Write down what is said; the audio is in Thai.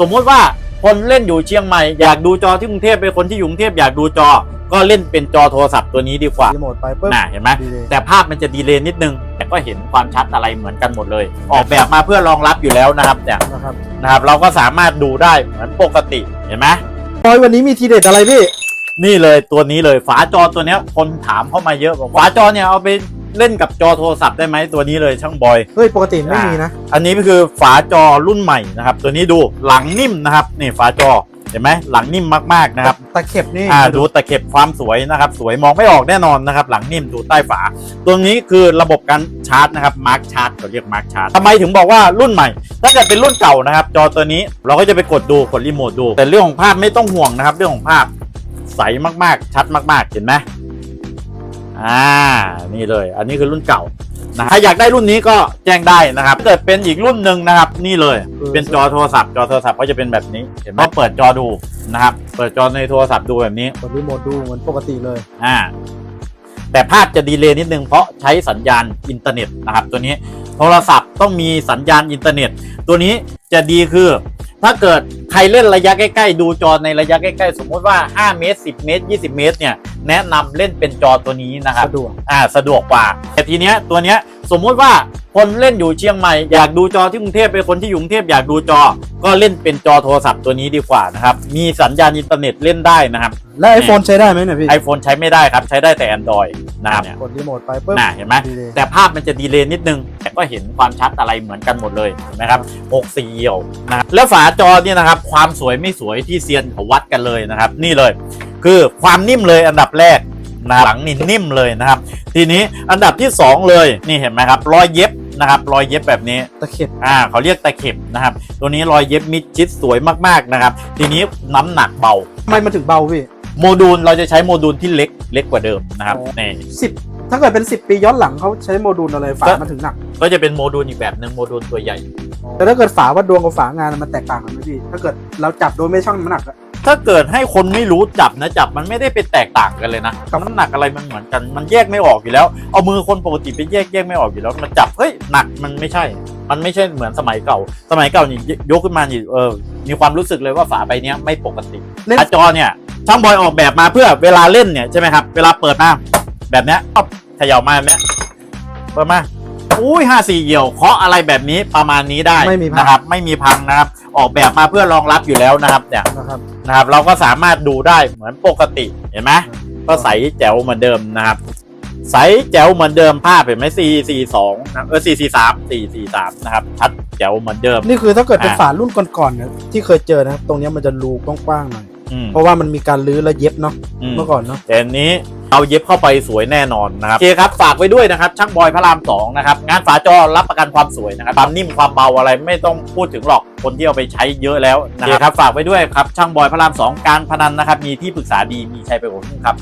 สมมุติว่าคนเล่นอยู่เชียงใหม่อยากดูจอที่กรุงเทพเป็นคนที่อยู่กรุงเทพอยากดูจอ ก็เล่นเป็นจอโทรศัพท์ตัวนี้ดีกว่ารีโมทไปปุ๊บ น่ะเห็นไหมดีเลยแต่ภาพมันจะดีเลย์นิดนึง แต่ก็เห็นความชัดอะไรเหมือนกันหมดเลย ออกแบบมาเพื่อรองรับอยู่แล้วนะครับเนี่ยนะครับนะครับ เราก็สามารถดูได้เหมือนปกติเห็นไหม บอยวันนี้มีทีเด็ดอะไรพี่ นี่เลยตัวนี้เลยฝาจอตัวเนี้ยคนถามเข้ามาเยอะบอกฝาจอเนี่ยเอาไป เล่นกับจอโทรศัพท์ได้ไหมตัวนี้เลยช่างบอย เฮ้ยปกติไม่มีนะ อันนี้ก็คือฝาจอรุ่นใหม่นะครับ ตัวนี้ดูหลังนิ่มนะครับนี่ฝาจอเห็นไหมหลังนิ่มมากๆนะครับตะเข็บนี่อ่าดูตะเข็บความสวยนะครับ สวยมองไม่ออกแน่นอนนะครับ หลังนิ่มดูใต้ฝา ตัวนี้คือระบบการชาร์จนะครับมาร์คชาร์จเขาเรียกมาร์คชาร์จทำไมถึงบอกว่ารุ่นใหม่ ถ้าเกิดเป็นรุ่นเก่านะครับ จอตัวนี้เราก็จะไปกดดูกดรีโมทดู แต่เรื่องของภาพไม่ต้องห่วงนะครับ เรื่องของภาพใสมากๆ ชัดมากๆ เห็นไหม อ่า นี่เลย อันนี้คือรุ่นเก่านะถ้าอยากได้รุ่นนี้ก็แจ้งได้นะครับถ้าเกิดเป็นอีกรุ่นหนึ่งนะครับ นี่เลย เป็นจอโทรศัพท์ จอโทรศัพท์ก็จะเป็นแบบนี้ เห็นไหมเปิดจอดูนะครับ เปิดจอในโทรศัพท์ดูแบบนี้กดรีโมทดูเหมือนปกติเลย อ่า แต่ภาพจะดีเลย์นิดนึงเพราะใช้สัญญาณอินเทอร์เน็ตนะครับ ตัวนี้โทรศัพท์ต้องมีสัญญาณอินเทอร์เน็ต ตัวนี้จะดีคือ ถ้าเกิดใครเล่นระยะใกล้ ๆ ดูจอในระยะใกล้ ๆ สมมุติว่า 5 เมตร 10 เมตร 20 เมตรเนี่ย แนะนำเล่นเป็นจอตัวนี้นะครับสะดวกอ่าสะดวกกว่า แต่ทีเนี้ยตัวเนี้ยสมมุติว่าคนเล่นอยู่เชียงใหม่อยากดูจอที่กรุงเทพเป็นคนที่อยู่กรุงเทพอยากดูจอ ก็เล่นเป็นจอโทรศัพท์ตัวนี้ดีกว่านะครับมีสัญญาณอินเทอร์เน็ตเล่นได้นะครับ แล้วไอโฟนใช้ได้ไหมเนี่ยพี่ iPhone ใช้ไม่ได้ครับใช้ได้แต่ Android นะครับกดรีโมทไปปุ๊บน่ะเห็นไหมดีเลยแต่ภาพมันจะดีเลย์นิดนึง แต่ก็เห็นความชัดอะไรเหมือนกันหมดเลยเห็นไหมครับ6สี่เหี่ยวนะครับแล้วฝาจอเนี่ยนะครับความสวยไม่สวยที่เซียนเขาวัดกันเลยนะครับ นี่เลย คือความนิ่มเลยอันดับแรกนะหลังนี่นิ่มเลยนะครับ ทีนี้อันดับที่ 2 เลยนี่เห็นไหมครับรอยเย็บนะครับรอยเย็บแบบนี้ตะเข็บอ่าเขาเรียกตะเข็บนะครับ ตัวนี้รอยเย็บมิดชิดสวยมากๆนะครับ ทีนี้น้ำหนักเบาทำไมมันถึงเบาพี่โมดูลเราจะใช้โมดูลที่เล็กเล็กกว่าเดิมนะครับอ๋อนี่สิบถ้าเกิดเป็นสิบปีย้อนหลังเขาใช้โมดูลอะไรฝาก็มันถึงหนัก ก็จะเป็นโมดูลอีกแบบหนึ่งโมดูลตัวใหญ่ แต่ถ้าเกิดฝาวัดดวงกับฝางานมันแตกต่างกันไหมพี่ถ้าเกิดเราจับโดยไม่ชั่งน้ำหนักอะ ถ้าเกิดให้คนไม่รู้จับนะจับมันไม่ได้เป็นแตกต่างกันเลยนะน้ำหนักอะไรมันเหมือนกัน มันแยกไม่ออกอยู่แล้ว เอามือคนปกติไปแยกแยกไม่ออกอยู่แล้วมาจับเฮ้ยหนักมันไม่ใช่ มันไม่ใช่เหมือนสมัยเก่า สมัยเก่านี่ยกขึ้นมานี่เออมีความรู้สึกเลยว่าฝาใบเนี้ยไม่ปกติเล่นฝาจอเนี่ยช่างบอยออกแบบมาเพื่อเวลาเล่นเนี่ยใช่ไหมครับเวลาเปิดมาแบบเนี้ยปั๊บเขย่ามาแบบเนี้ยเปิดมา อุ้ยห้าสี่เหี่ยวเคาะอะไรแบบนี้ประมาณนี้ได้ไม่มีพัง นะครับ ไม่มีพังนะครับ ออกแบบมาเพื่อรองรับอยู่แล้วนะครับเนี่ยนะครับ นะครับ เราก็สามารถดูได้เหมือนปกติเห็นไหมก็ใสแจ๋วเหมือนเดิมนะครับ ใสแจ๋วเหมือนเดิมภาพเห็นไหมสี่สี่สองเออสี่สี่สามสี่สี่สามนะครับชัดแจ๋วเหมือนเดิม นี่คือถ้าเกิดเป็นอ่า ฝารุ่นก่อนๆเนี่ยที่เคยเจอนะครับ ตรงเนี้ยมันจะรูกว้างๆหน่อย อืมเพราะว่ามันมีการรื้อและเย็บเนาะ อืม เมื่อก่อนเนาะ แต่อันนี้ เอาเย็บเข้าไปสวยแน่นอนนะครับโอเคครับฝากไว้ด้วยนะครับช่างบอยพระรามสองนะครับงานฝาจอรับประกันความสวยนะครับความนิ่มความเบาอะไรไม่ต้องพูดถึงหรอกคนที่เอาไปใช้เยอะแล้วนะครับฝากไว้ด้วยครับช่างบอยพระรามสองการพนันนะครับมีที่ปรึกษาดีมีชัยไปกว่าครึ่งครับ